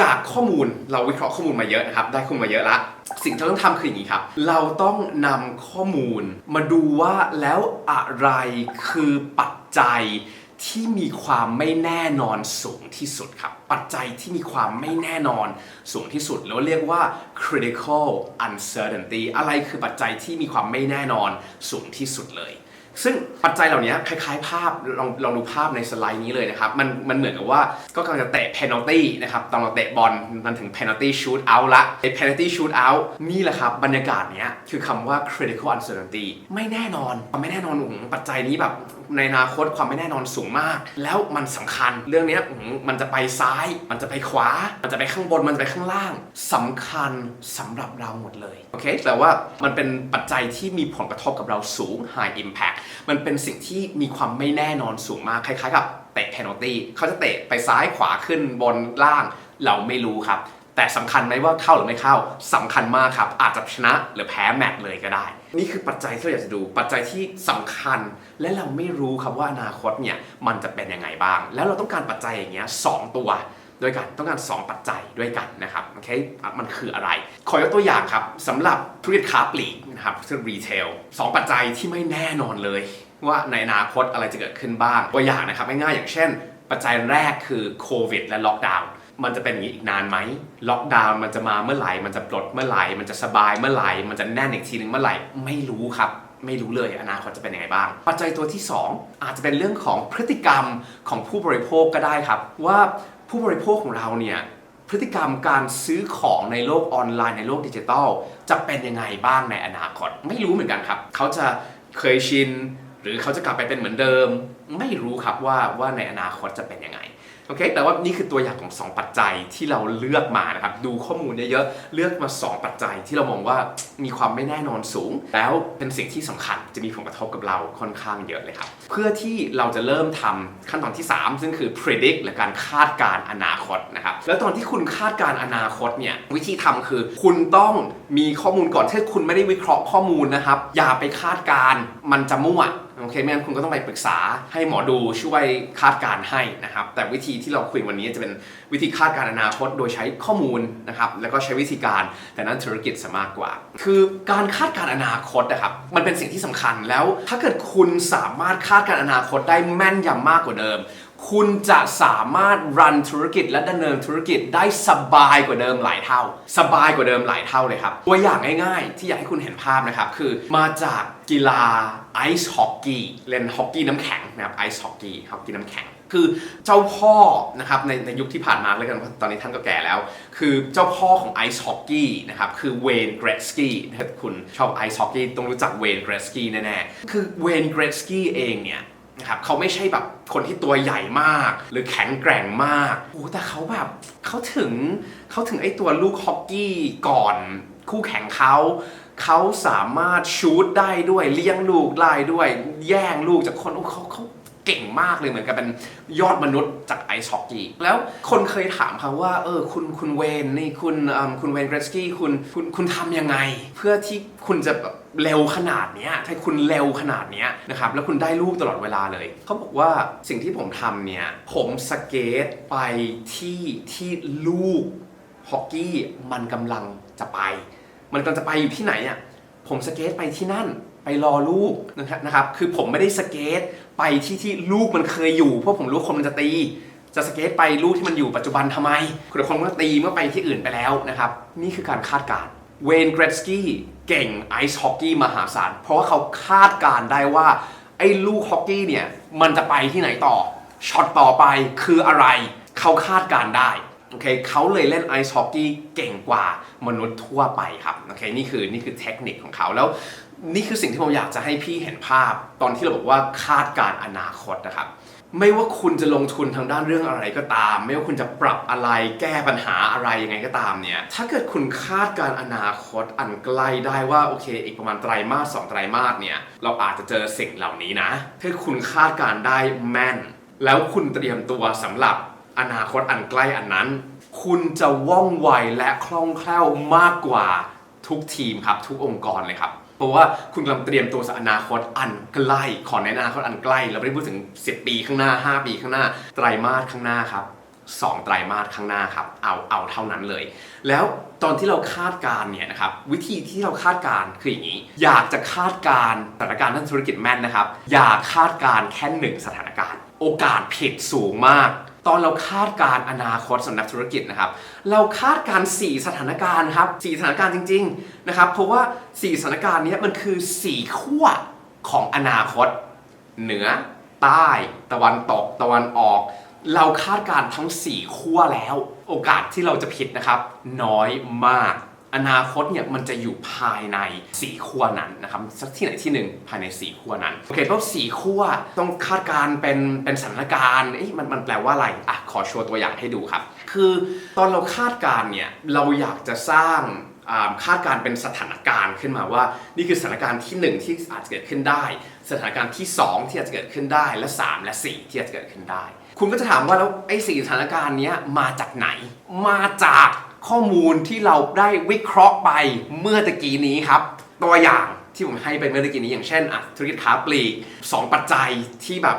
จากข้อมูลเราวิเคราะห์ข้อมูลมาเยอะนะครับ ได้ข้อมูลมาเยอะละ สิ่งที่เราต้องทำคืออย่างนี้ครับ เราต้องนำข้อมูลมาดูว่าแล้วอะไรคือปัจจัยที่มีความไม่แน่นอนสูงที่สุดครับ ปัจจัยที่มีความไม่แน่นอนสูงที่สุดแล้วเรียกว่า critical uncertainty อะไรคือปัจจัยที่มีความไม่แน่นอนสูงที่สุดเลย ซึ่งปัจจัยเหล่านี้คล้าย ๆ ภาพลองลองดูภาพในสไลด์นี้เลยนะครับ มันมันเหมือนกับว่าก็กำลังจะเตะเพนอลตี้นะครับตอนเราเตะบอลมันถึง penalty shoot out ละไอ้ penalty shoot out นี่แหละครับ บรรยากาศเนี้ยคือคำว่า critical uncertainty ไม่แน่นอนไม่แน่นอนของปัจจัยนี้แบบ ในอนาคตความไม่แน่นอนสูงมาก แล้วมันสำคัญเรื่องนี้มันจะไปซ้าย มันจะไปขวา มันจะไปข้างบนมันจะไปข้างล่างสำคัญสำหรับเราหมดเลยโอเคแต่ว่ามันเป็นปัจจัยที่มีผลกระทบกับเราสูง high impact มันเป็นสิ่งที่มีความไม่แน่นอนสูงมากคล้ายๆกับเตะ penalty เขาจะเตะไปซ้ายขวาขึ้นบนล่างเราไม่รู้ครับ แต่สำคัญไหมว่าเข้าหรือไม่เข้าสำคัญมากครับ อาจจะชนะหรือแพ้แมตช์เลยก็ได้ นี่คือปัจจัยที่เราอยากจะดูปัจจัยที่สำคัญ และเราไม่รู้ครับว่าอนาคตเนี่ยมันจะเป็นยังไงบ้าง แล้วเราต้องการปัจจัยอย่างเงี้ยสองตัวด้วยกันต้องการ 2 ปัจจัยด้วยกันนะครับโอเคมันคืออะไร ขอยกตัวอย่างครับสำหรับธุรกิจค้าปลีกนะครับธุรกิจรีเทลสองปัจจัยที่ไม่แน่นอนเลย ว่าในอนาคตอะไรจะเกิดขึ้นบ้างตัวอย่างนะครับง่ายๆอย่างเช่น ปัจจัยแรกคือโควิดและล็อกดาวน์ มันจะเป็นอย่างนี้อีกนานไหมล็อกดาวน์มันจะมาเมื่อไหร่ มันจะปลดเมื่อไหร่ มันจะสบายเมื่อไหร่ มันจะแน่นอีกทีหนึ่งเมื่อไหร่ ไม่รู้ครับ ไม่รู้เลยอนาคตจะเป็นยังไงบ้าง ปัจจัยตัวที่ 2 อาจจะเป็นเรื่องของพฤติกรรมของผู้บริโภคก็ได้ครับ ว่าผู้บริโภคของเราเนี่ยพฤติกรรมการซื้อของในโลกออนไลน์ในโลกดิจิทัล จะเป็นยังไงบ้างในอนาคต ไม่รู้เหมือนกันครับเขาจะเคยชิน หรือเขาจะกลับไปเป็นเหมือนเดิม ไม่รู้ครับว่าว่าในอนาคตจะเป็นยังไง โอเคแต่ว่านี่คือตัวอย่างของ 2 ปัจจัยที่เราเลือกมานะครับ ดูข้อมูลเยอะๆ เลือกมา 2 ปัจจัยที่เรามองว่ามีความไม่แน่นอนสูง แล้วเป็นสิ่งที่สำคัญจะมีผลกระทบกับเราค่อนข้างเยอะเลยครับ เพื่อที่เราจะเริ่มทำขั้นตอนที่ 3 ซึ่งคือ predict หรือการคาดการณ์อนาคตนะครับ แล้วตอนที่คุณคาดการณ์อนาคตเนี่ยวิธีทำคือ คุณต้องมีข้อมูลก่อนถ้าคุณไม่ได้วิเคราะห์ข้อมูลนะครับ อย่าไปคาดการ์มันจะมั่ว โอเคไม่งั้นคุณก็ต้องไปปรึกษาให้หมอดูช่วยคาดการให้นะครับ แต่วิธีที่เราคุยวันนี้จะเป็นวิธีคาดการณ์อนาคต โดยใช้ข้อมูลนะครับแล้วก็ใช้วิธีการแต่นั้นธุรกิจสมากกว่า คือการคาดการณ์อนาคตนะครับมันเป็นสิ่งที่สำคัญแล้วถ้าเกิดคุณสามารถคาดการณ์อนาคตได้แม่นยำมากกว่าเดิม คุณจะสามารถรันธุรกิจและดำเนินธุรกิจได้สบายกว่าเดิมหลายเท่า สบายกว่าเดิมหลายเท่าเลยครับ ตัวอย่างง่ายๆ ที่อยากให้คุณเห็นภาพนะครับ คือมาจากกีฬาไอซ์ฮอกกี้เล่นฮอกกี้น้ำแข็งนะครับไอซ์ฮอกกี้ฮอกกี้น้ำแข็งคือเจ้าพ่อนะครับในในยุคที่ผ่านมาเลยกันเพราะตอนนี้ท่านก็แก่แล้ว คือเจ้าพ่อของไอซ์ฮอกกี้นะครับคือเวนเกรสกี้ถ้าคุณชอบไอซ์ฮอกกี้ต้องรู้จักเวนเกรสกี้แน่ๆคือเวนเกรสกี้เองเนี่ย นะครับเขาไม่ใช่แบบคนที่ตัวใหญ่มาก หรือแข็งแกร่งมากโอ้แต่เขาแบบเขาถึงเขาถึงไอ้ตัวลูกฮอกกี้ก่อนคู่แข่งเขาเขาสามารถชูตได้ด้วยเลี้ยงลูกได้ด้วย แย่งลูกจากคนโอ้เขาเขา เก่งมากเลยเหมือนกับเป็นยอดมนุษย์จากไอซ์ฮอกกี้แล้วคนเคยถามเขาว่าเออคุณคุณเวนนี่คุณคุณเวนเกรสกี้คุณคุณคุณทำยังไง เพื่อที่คุณจะแบบเร็วขนาดเนี้ยถ้าคุณเร็วขนาดเนี้ยนะครับแล้วคุณได้ลูกตลอดเวลาเลย เขาบอกว่าสิ่งที่ผมทำเนี่ย ผมสเกตไปที่ที่ลูกฮอกกี้มันกำลังจะไป มันกำลังจะไปอยู่ที่ไหนอะ ผมสเกตไปที่นั่นไปรอลูกนะครับนะครับคือผมไม่ได้สเกตไปที่ที่ลูกมันเคยอยู่เพราะผมรู้คนมันจะตี จะสเกตไปลูกที่มันอยู่ปัจจุบันทำไมคุณคนมันตีเมื่อไปที่อื่นไปแล้วนะครับนี่คือการคาดการณ์เวนเกรสกี้เก่งไอซ์ฮอกกี้มหาศาลเพราะว่าเขาคาดการณ์ได้ว่าไอ้ลูกฮอกกี้เนี่ยมันจะไปที่ไหนต่อช็อตต่อไปคืออะไร เขาคาดการณ์ได้ โอเคเขาเลยเล่นไอซ์ฮอกกี้เก่งกว่ามนุษย์ทั่วไปครับโอเคนี่คือนี่คือเทคนิคของเขาแล้วนี่คือสิ่งที่ผมอยากจะให้พี่เห็นภาพ ตอนที่เราบอกว่าคาดการอนาคตนะครับ ไม่ว่าคุณจะลงทุนทางด้านเรื่องอะไรก็ตาม ไม่ว่าคุณจะปรับอะไรแก้ปัญหาอะไรยังไงก็ตามเนี่ยถ้าเกิดคุณคาดการอนาคตอันใกล้ได้ว่าโอเค อีกประมาณไตรมาสสองไตรมาสเนี่ยเราอาจจะเจอสิ่งเหล่านี้นะถ้าคุณคาดการได้แม่น แล้วคุณเตรียมตัวสำหรับ อนาคตอันใกล้อันนั้น คุณจะว่องไวและคล่องแคล่วมากกว่าทุกทีมครับทุกองค์กรเลยครับเพราะว่าคุณกำลังเตรียมตัวสำหรับอนาคตอันใกล้ ขอในอนาคตอันใกล้ เราไม่ได้พูดถึง 10 ปีข้างหน้า 5 ปีข้างหน้า ไตรมาสข้างหน้าครับ2ไตรมาสข้างหน้าครับเอาเอาเท่านั้นเลย แล้วตอนที่เราคาดการณ์เนี่ยนะครับวิธีที่เราคาดการคืออย่างนี้ อยากจะคาดการณ์สถานการณ์ด้านธุรกิจแม่นนะครับ อย่าคาดการณ์แค่หนึ่งสถานการณ์ โอกาสผิดสูงมาก ตอนเราคาดการอนาคตสำนักธุรกิจนะครับ เราคาดการ 4 สถานการณ์ครับ4สถานการณ์จริงๆนะครับ เพราะว่า 4 สถานการณ์นี้มันคือ 4 ขั้วของอนาคต เหนือ ใต้ ตะวันตก ตะวันออก เราคาดการทั้ง 4 ขั้วแล้ว โอกาสที่เราจะผิดนะครับ น้อยมาก อนาคตเนี่ยมันจะอยู่ภายใน4ขั้วนั้นนะครับสักที่ไหนที่หนึ่งภายใน4ขั้วนั้นโอเคเพราะ4ขั้วต้องคาดการณ์เป็นเป็นสถานการณ์เอ๊ะมันมันแปลว่าอะไรอะขอโชว์ตัวอย่างให้ดูครับ คือตอนเราคาดการณ์เนี่ยเราอยากจะสร้างคาดการณ์เป็นสถานการณ์ขึ้นมาว่า นี่คือสถานการณ์ที่ 1 ที่อาจจะเกิดขึ้นได้ สถานการณ์ที่ 2 ที่อาจจะเกิดขึ้นได้และ 3 และ 4 ที่อาจจะเกิดขึ้นได้ คุณก็จะถามว่าแล้วไอ้สี่สถานการณ์นี้มาจากไหน มาจาก ข้อมูลที่เราได้วิเคราะห์ไปเมื่อตะกี้นี้ครับ ตัวอย่างที่ผมให้ไปเมื่อตะกี้นี้อย่างเช่นอะธุรกิจค้าปลีกสองปัจจัยที่แบบ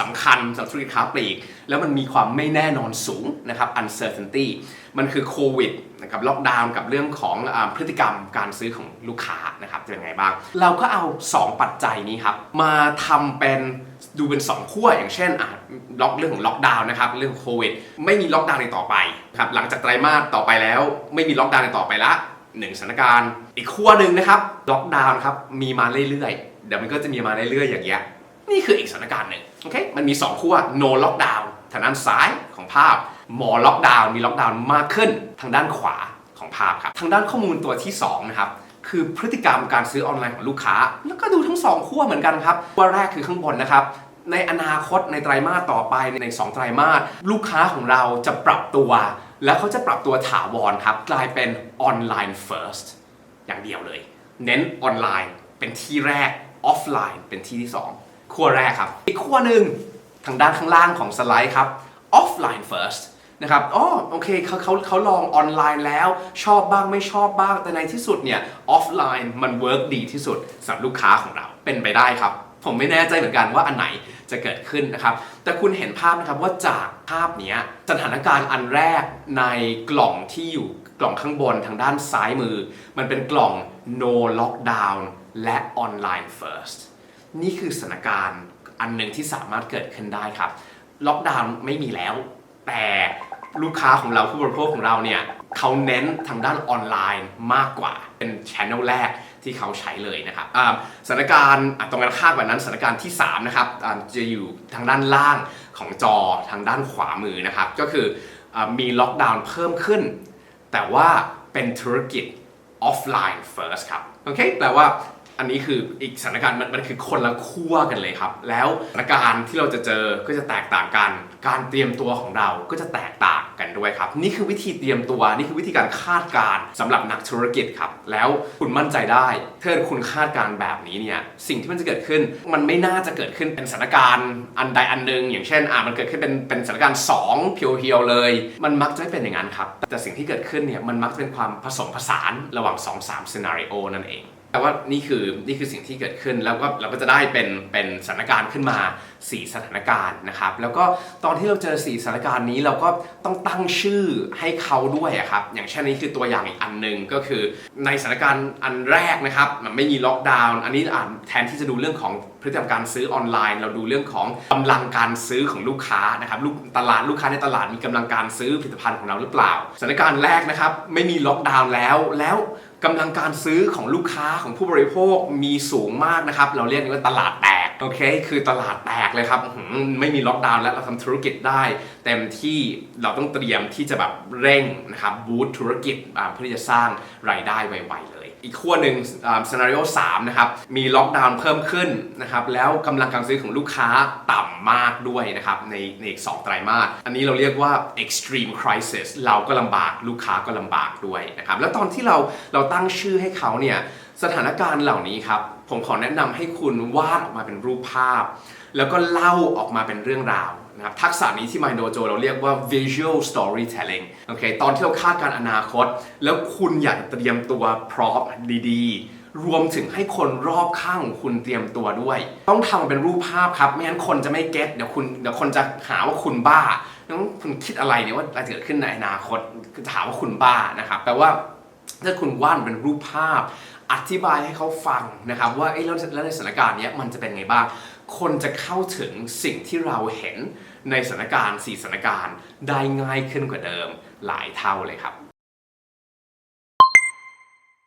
สำคัญสำหรับธุรกิจค้าปลีก แล้วมันมีความไม่แน่นอนสูงนะครับ uncertainty มันคือโควิดนะครับล็อกดาวน์กับเรื่องของอพฤติกรรมการซื้อของลูกค้านะครับจะเป็นไงบ้าง เราก็เอา 2 ปัจจัยนี้ครับมาทำเป็น ดูเป็น 2 ขั้วอย่างเช่นอะล็อกเรื่องของล็อกดาวน์นะครับเรื่องโควิดไม่มีล็อกดาวน์ในต่อไปครับหลังจากไตรมาสต่อไปแล้ว ไม่มีล็อกดาวน์ในต่อไปละหนึ่งสถานการณ์ อีกขั้วหนึ่งนะครับล็อกดาวน์ครับมีมาเรื่อยๆเดี๋ยวมันก็จะมีมาเรื่อยๆอย่างเงี้ยนี่คืออีกสถานการณ์หนึ่งโอเคมันมี 2 ขั้ว no lockdown ทางด้านซ้ายของภาพ more lockdown มี lockdown มากขึ้นทางด้านขวาของภาพครับทางด้านข้อมูลตัวที่2นะครับ คือพฤติกรรมการซื้อออนไลน์ของลูกค้า แล้วก็ดูทั้ง2ขั้วเหมือนกันครับขั้วแรกคือข้างบนนะครับในอนาคตในไตรมาสต่อไปใน 2 ไตรมาสลูกค้าของเราจะปรับตัว แล้วเขาจะปรับตัวถาวรครับ กลายเป็น online first อย่างเดียวเลย เน้นออนไลน์เป็นที่แรกออฟไลน์เป็นที่ที่2ขั้วแรกครับ อีกขั้วหนึ่งทางด้านข้างล่างของสไลด์ครับ offline first นะครับอ๋อโอเคเขาเขาเขาลองออนไลน์แล้ว ชอบบ้างไม่ชอบบ้างแต่ในที่สุดเนี่ยออฟไลน์มันเวิร์กดีที่สุดสำหรับลูกค้าของเราเป็นไปได้ครับ ผมไม่แน่ใจเหมือนกันว่าอันไหนจะเกิดขึ้นนะครับ แต่คุณเห็นภาพนะครับว่าจากภาพนี้สถานการณ์อันแรกในกล่องที่อยู่กล่องข้างบนทางด้านซ้ายมือ มันเป็นกล่อง no lockdown และ online first นี่คือสถานการณ์อันหนึ่งที่สามารถเกิดขึ้นได้ครับ ล็อกดาวน์ไม่มีแล้ว แต่ ลูกค้าของเราผู้บริโภคของเราเนี่ยเขาเน้นทางด้านออนไลน์มากกว่าเป็นช n e l แรกที่เขาใช้เลยนะครับอ่าสถานการณ์ตรงกันข้ามแบบนั้นสถานการณ์ที่ 3 นะครับจะอยู่ทางด้านล่างของจอทางด้านขวามือนะครับ ก็คืออมีล็อกดาวน์เพิ่มขึ้น แต่ว่าเป็นธุรกิจ offline first ครับ โอเคแปลว่า อันนี้คืออีกสถานการณ์มันมันคือคนละขั้วกันเลยครับ แล้วสถานการณ์ที่เราจะเจอก็จะแตกต่างกัน การเตรียมตัวของเราก็จะแตกต่างกันด้วยครับ นี่คือวิธีเตรียมตัวนี่คือวิธีการคาดการณ์สำหรับนักธุรกิจครับ แล้วคุณมั่นใจได้ถ้าคุณคาดการณ์แบบนี้เนี่ยสิ่งที่มันจะเกิดขึ้นมันไม่น่าจะเกิดขึ้นเป็นสถานการณ์อันใดอันหนึ่งอย่างเช่นอ่ามันเกิดขึ้นเป็นเป็นสถานการณ์2เพียวๆเลย มันมักจะไม่เป็นอย่างนั้นครับแต่สิ่งที่เกิดขึ้นเนี่ยมันมักจะเป็นความผสมผสานระหว่าง 2-3 scenario นั่นเอง แต่ว่านี่คือนี่คือสิ่งที่เกิดขึ้นแล้วก็เราก็จะได้เป็นเป็นสถานการณ์ขึ้นมา 4 สถานการณ์นะครับแล้วก็ตอนที่เราเจอ 4 สถานการณ์นี้เราก็ต้องตั้งชื่อให้เขาด้วยครับอย่างเช่นนี้คือตัวอย่างอีกอันหนึ่งก็คือ ในสถานการณ์อันแรกนะครับมันไม่มีล็อกดาวน์อันนี้อ่านแทนที่จะดูเรื่องของพฤติกรรมการซื้อออนไลน์ เราดูเรื่องของกำลังการซื้อของลูกค้านะครับลูกตลาดลูกค้าในตลาดมีกำลังการซื้อผลิตภัณฑ์ของเราหรือเปล่าสถานการณ์แรกนะครับไม่มีล็อกดาวน์แล้วแล้วกำลังการซื้อของลูกค้าของผู้บริโภคมีสูงมากนะครับ เราเรียกว่าตลาดแต โอเค คือตลาดแตกเลยครับไม่มีล็อกดาวน์แล้วเราทำธุรกิจได้ เต็มที่เราต้องเตรียมที่จะแบบเร่งนะครับบูตธุรกิจเพื่อที่จะสร้างรายได้ไวๆเลย อีกขั้วหนึ่งซีนารีโอ3นะครับมีล็อกดาวน์เพิ่มขึ้นนะครับแล้วกำลังการซื้อของลูกค้าต่ำมากด้วยนะครับในในอีก2ไตรมาสอันนี้เราเรียกว่า extreme crisis เราก็ลำบากลูกค้าก็ลำบากด้วยนะครับแล้วตอนที่เราเราตั้งชื่อให้เขาเนี่ยสถานการณ์เหล่านี้ครับ ผมขอแนะนำให้คุณวาดออกมาเป็นรูปภาพ แล้วก็เล่าออกมาเป็นเรื่องราวนะครับทักษะนี้ที่ Mind Dojo เราเรียกว่า visual storytelling โอเคตอนที่เราคาดการอนาคต แล้วคุณอยากเตรียมตัวพร้อมดีๆ รวมถึงให้คนรอบข้างคุณเตรียมตัวด้วย ต้องทำเป็นรูปภาพครับ ไม่งั้นคนจะไม่เก็ตเดี๋ยวคุณเดี๋ยวคนจะหาว่าคุณบ้าน้องคุณคิดอะไรเนี่ยว่าจะเกิดขึ้นในอนาคตคือถามว่าคุณบ้านะครับแปลว่าถ้าคุณวาดเป็นรูปภาพ อธิบายให้เขาฟังนะครับว่าเอ้แล้วในสถานการณ์นี้มันจะเป็นไงบ้าง คนจะเข้าถึงสิ่งที่เราเห็นในสถานการณ์สี่สถานการณ์ได้ง่ายขึ้นกว่าเดิมหลายเท่าเลยครับ